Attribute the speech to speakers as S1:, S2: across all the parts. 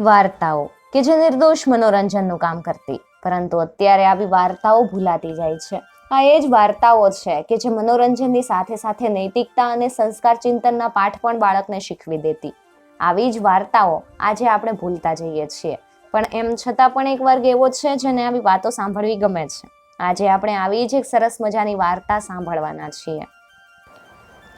S1: વાર્તાઓ, કે જે નિર્દોષ મનોરંજનનું કામ કરતી. પરંતુ અત્યારે આવી વાર્તાઓ ભૂલાતી જાય છે. આ એ જ વાર્તાઓ છે કે જે મનોરંજનની સાથે સાથે નૈતિકતા અને સંસ્કાર ચિંતનના પાઠ પણ બાળકને શીખવી દેતી. આવી જ વાર્તાઓ આજે આપણે ભૂલતા જઈએ છીએ. પણ એમ છતાં પણ એક વર્ગ એવો છે જેને આવી વાતો સાંભળવી ગમે છે. આજે આપણે આવી જ એક સરસ મજાની વાર્તા સાંભળવાના છીએ.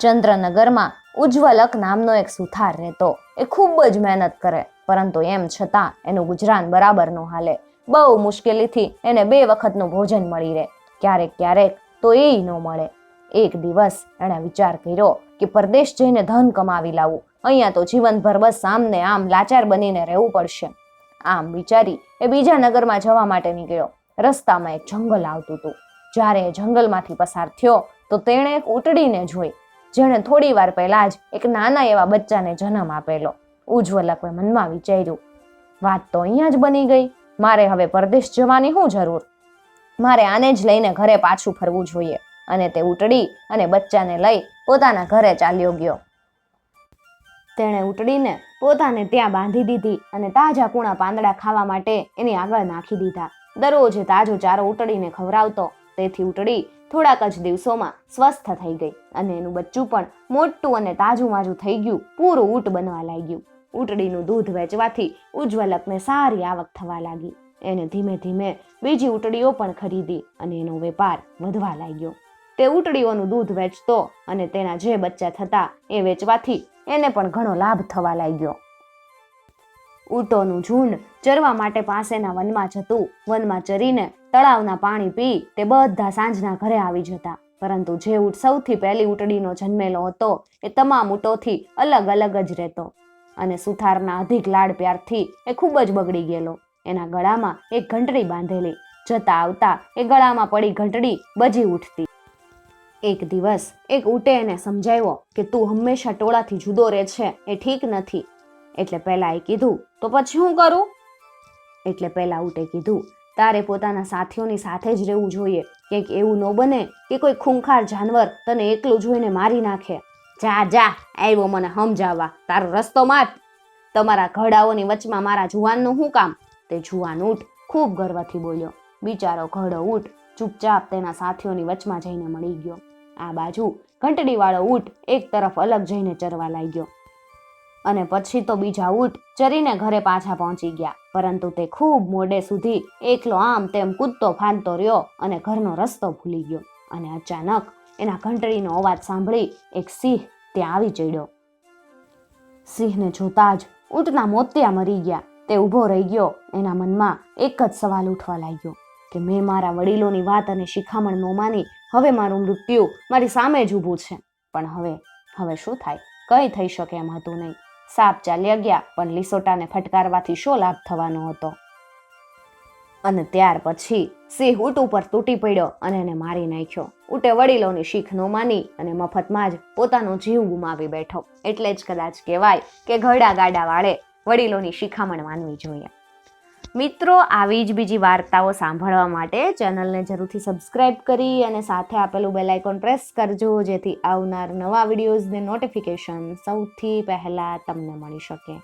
S1: ચંદ્રનગરમાં ઉજ્જવલક નામનો એક સુથાર રહેતો. એ ખૂબ જ મહેનત કરે. પરંતુ એમ છતાં એનું ગુજરાન બરાબર ન હાલે. બહુ મુશ્કેલીથી એને બે વખતનું ભોજન મળી રહે. ક્યારેક ક્યારેક તો એ ન મળે. એક દિવસ એણે વિચાર કર્યો કે પરદેશ જઈને ધન કમાવી લાવું. અહીંયા તો જીવનભર બસ આમને આમ લાચાર બનીને રહેવું પડશે. આમ વિચારી એ બીજા નગરમાં જવા માટે નીકળ્યો. રસ્તામાં એક જંગલ આવતું હતું. જ્યારે એ જંગલમાંથી પસાર થયો, તો તેણે એક ઉટડીને જોઈ, જેણે થોડી વાર પહેલા જ એક નાના એવા બચ્ચાને જન્મ આપેલો. ઉજ્જવલકે મનમાં વિચાર્યું, વાત તો અહીંયા જ બની ગઈ. મારે હવે પરદેશ જવાની શું જરૂર? મારે આને જ લઈને ઘરે પાછું ફરવું જોઈએ. અને તે ઉટડી અને બચ્ચાને લઈ પોતાના ઘરે ચાલ્યો ગયો. તેણે ઉટડીને પોતાને ત્યાં બાંધી દીધી અને તાજા કૂણા પાંદડા ખાવા માટે એની આગળ નાખી દીધા. દરરોજ તાજો ચારો ઉટડીને ખવડાવતો, તેથી ઉટડી થોડાક જ દિવસોમાં સ્વસ્થ થઈ ગઈ અને એનું બચ્ચું પણ મોટું અને તાજું માજું થઈ ગયું, પૂરું ઊંટ બનવા લાગ્યું. ઉટડીનું દૂધ વેચવાથી ઉજ્જવલકને સારી આવક થવા લાગી. એને ધીમે ધીમે બીજી ઉટડીઓ પણ ખરીદી અને એનો વેપાર વધવા લાગ્યો. તે ઉટડીઓનું દૂધ વેચતો અને તેના જે બચ્ચા થતા એ વેચવાથી એને પણ ઘણો લાભ થવા લાગ્યો. ઊંટોનું ઝુંડ ચરવા માટે પાસેના વનમાં જતું, વનમાં ચરીને તળાવના પાણી પી તે બધા સાંજના ઘરે આવી જતા. પરંતુ જે ઊંટ સૌથી પહેલી ઊંટડીનો જન્મેલો હતો, એ તમામ ઊંટોથી અલગ અલગ જ રહેતો. અને સુથારના અધિક લાડ પ્યારથી એ ખૂબ જ બગડી ગયેલો. એના ગળામાં એક ઘંટડી બાંધેલી. જતા આવતા એ ગળામાં પડી ઘંટડી બજી ઉઠતી. એક દિવસ એક ઉટે એને સમજાવ્યો કે તું હંમેશા ટોળાથી જુદો રહે છે, એ ઠીક નથી. એટલે પહેલા એ કીધું, તો પછી હું કરું? એટલે પહેલા ઉટે કીધું, તારે પોતાના સાથીઓની સાથે જ રહેવું જોઈએ. કંઈક એવું ન બને કે કોઈ ખૂંખાર જાનવર તને એકલું જોઈને મારી નાખે. જા જા આવ્યો મને સમજાવવા તારો રસ્તો માત તમારા ઘડાઓની વચમાં મારા જુવાનનું શું કામ? તે જુવાન ઊઠ ખૂબ ગર્વથી બોલ્યો. બિચારો ઘડો ઊઠ ચૂપચાપ તેના સાથીઓની વચમાં જઈને મળી ગયો. આ બાજુ ઘંટડીવાળો ઊંટ એક તરફ અલગ જઈને ચરવા લાગ્યો. અને પછી તો બીજા ઊંટ ચરીને ઘરે પાછા પહોંચી ગયા. પરંતુ તે ખૂબ મોડે સુધી એકલો આમ તેમ કૂદતો ફાંદતો રહ્યો અને ઘરનો રસ્તો ભૂલી ગયો. અને અચાનક એના ઘંટડીનો અવાજ સાંભળી એક સિંહ ત્યાં આવી ચડ્યો. સિંહને જોતા જ ઊંટના મોતિયા મરી ગયા. તે ઊભો રહી ગયો. એના મનમાં એક જ સવાલ ઉઠવા લાગ્યો કે મેં મારા વડીલોની વાત અને શિખામણ ન માની. હવે મારું મૃત્યુ મારી સામે જ ઊભું છે. પણ હવે હવે શું થાય? કંઈ થઈ શકે એમ હતું નહીં. સાપ ચાલ્યા ગયા, પણ લીસોટાને ફટકારવાથી શો લાભ થવાનો હતો? અને ત્યાર પછી સિંહ ઊંટ ઉપર તૂટી પડ્યો અને એને મારી નાખ્યો. ઊંટે વડીલોની શીખ ન માની અને મફતમાં જ પોતાનો જીવ ગુમાવી બેઠો. એટલે જ કદાચ કહેવાય કે ઘડા ગાડા વાળે વડીલોની શિખામણ માનવી જોઈએ. મિત્રો, આવી જ બીજી વાર્તાઓ સાંભળવા માટે ચેનલને જરૂરથી સબસ્ક્રાઇબ કરી અને સાથે આપેલું બેલ આઇકોન પ્રેસ કરજો, જેથી આવનાર નવા વિડીયોઝને નોટિફિકેશન સૌથી પહેલાં તમને મળી શકે.